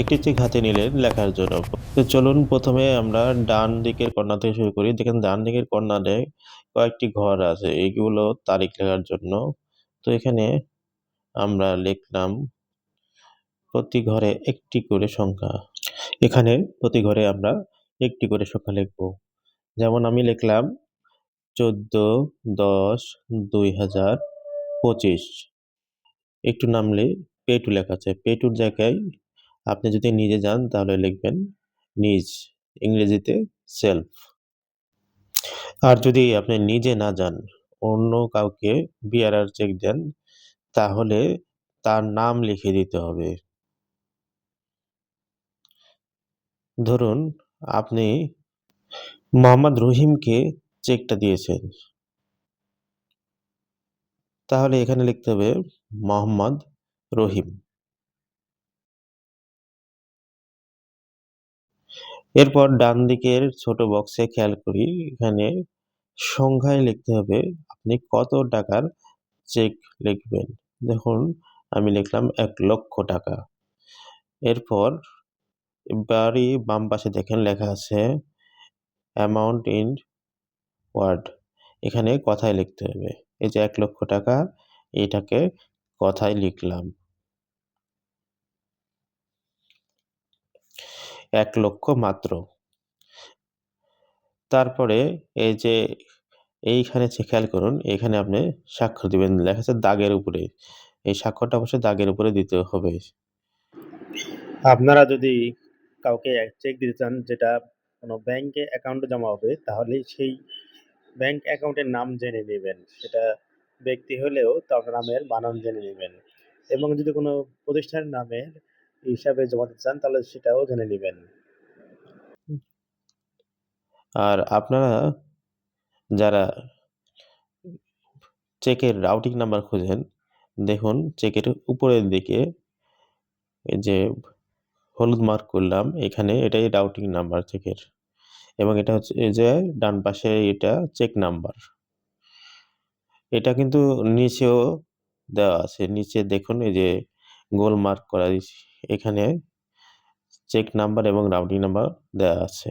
একটি চেক হাতে নিলেন লেখার জন্য। তো চলুন প্রথমে আমরা ডান দিকের কর্নার থেকে শুরু করি। দেখেন, ডান দিকের কর্নারে কয়েকটি ঘর আছে। এইগুলো তারিখ লেখার জন্য। তো এখানে আমরা লিখলাম প্রতি ঘরে একটি করে সংখ্যা। এখানে প্রতি ঘরে আমরা একটি করে সংখ্যা লিখব। যেমন আমি লিখলাম চোদ্দ, দশ, দুই হাজার, পঁচিশ। একটু নামলে পেটু লেখা আছে। পেটুর জায়গায় আপনি যদি নিজে যান তাহলে লিখবেন নিজ ইংরেজিতে সেলফ। আর যদি আপনি নিজে না যান, অন্য কাউকে বিআরআর চেক দেন, তাহলে তার নাম লিখে দিতে হবে। ধরুন আপনি মোহাম্মদ রহিমকে চেকটা দিয়েছেন। তাহলে এখানে লিখতে হবে মোহাম্মদ রহিম। এরপর ডান দিকের ছোট বক্সে খেয়াল করি, এখানে সংখ্যায় লিখতে হবে আপনি কত টাকার চেক লিখবেন। দেখুন, আমি লিখলাম এক লক্ষ টাকা। এরপর বাড়ি বাম পাশে দেখেন লেখা আছে অ্যামাউন্ট ইন ওয়ার্ড এখানে কথায় লিখতে হবে। এই যে এক লক্ষ টাকা, এটাকে কথায় লিখলাম। এক লক্ষ মাত্র। তারপরে এই যে এইখানে খেয়াল করুন, এখানে আপনি স্বাক্ষর দিবেন। লেখা আছে দাগের উপরে। এই স্বাক্ষরটা অবশ্যই দাগের উপরে দিতে হবে। আপনারা যদি কাউকে চেক দিতে চান, যেটা কোনো ব্যাংকে অ্যাকাউন্টে জমা হবে, তাহলে সেই ব্যাংক অ্যাকাউন্টের নাম জেনে নেবেন। সেটা ব্যক্তি হলেও তার নামের বানান জেনে নেবেন। এবং যদি কোনো প্রতিষ্ঠানের নামে হিসাবে জমা দিতে চান, তাহলে সেটাও জেনে নেবেন। আর আপনারা যারা চেকের রাউটিং নাম্বার খুঁজেন, দেখুন চেকের উপরের দিকে যে হলুদ মার্ক করলাম, এখানে এটাই রাউটিং নাম্বার চেকের। এবং এটা হচ্ছে যে ডান পাশে এটা চেক নাম্বার। এটা কিন্তু নিচেও দেওয়া আছে। নিচে দেখুন এই যে গোল মার্ক করা। দিয়েছি এখানে চেক নাম্বার এবং রাউটিং নাম্বার দেওয়া আছে।